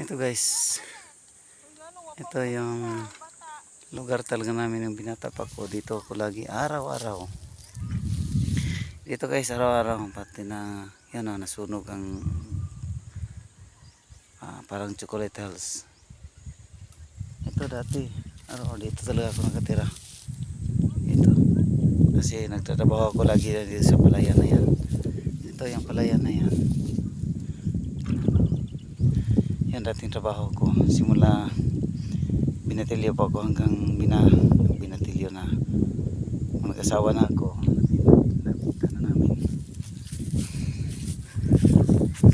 Ito guys. Ito yung lugar talaga namin yung binatapak ko. Dito ako lagi araw-araw. Dito guys araw-araw. Pati na yan o nasunog ang ah, parang chocolate hills. Ito dati. Araw dito talaga ako nakatira. Ito. Kasi nagtatrabaho ako lagi dito sa palayan na yan. Ito yung palayan na yan. Yan dating trabaho ko. Simula binatilyo pa ako hanggang bina, binatilyo na. Kung nag-asawa na ako, na namin.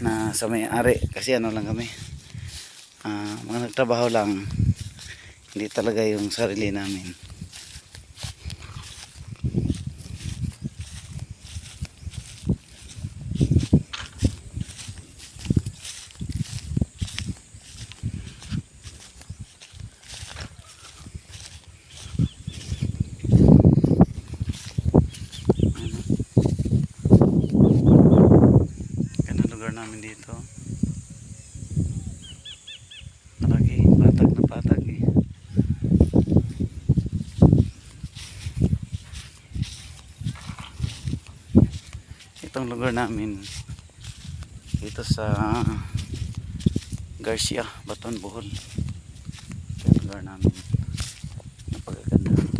Na sa may-ari, kasi ano lang kami. ah mga nagtrabaho lang. Hindi talaga yung sarili namin. Namin dito. Malaki, patag na patag eh. Itong lugar namin dito sa Garcia, Baton, Bohol. Lugar namin. Napagaganda.